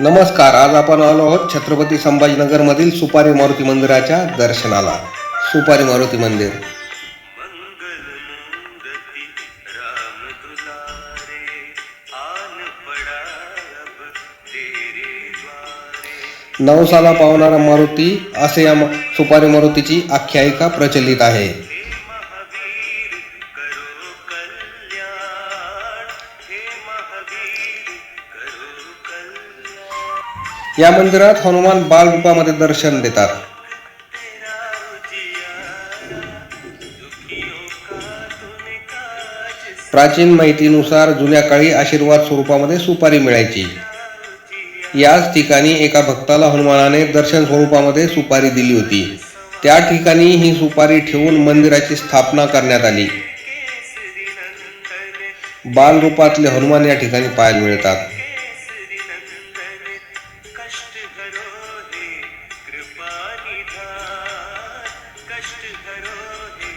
नमस्कार आज आपण आलो आहोत छत्रपती संभाजीनगरमधील सुपारी मारुती मंदिराच्या दर्शनाला. सुपारी मारुती मंदिर. नवसाला पावणारा मारुती असे या सुपारी मारुतीची आख्यायिका प्रचलित आहे. या मंदिरात हनुमान बाल रूपामध्ये दर्शन देतात. प्राचीन माहितीनुसार जुन्या काळी आशीर्वाद स्वरूपामध्ये सुपारी मिळायची. याच ठिकाणी एका भक्ताला हनुमानाने दर्शन स्वरूपामध्ये सुपारी दिली होती. त्या ठिकाणी ही सुपारी ठेवून मंदिराची स्थापना करण्यात आली. बालरूपातले हनुमान या ठिकाणी पाहायला मिळतात. कष्ट हरो हे कृपा निधान कष्ट हरो हे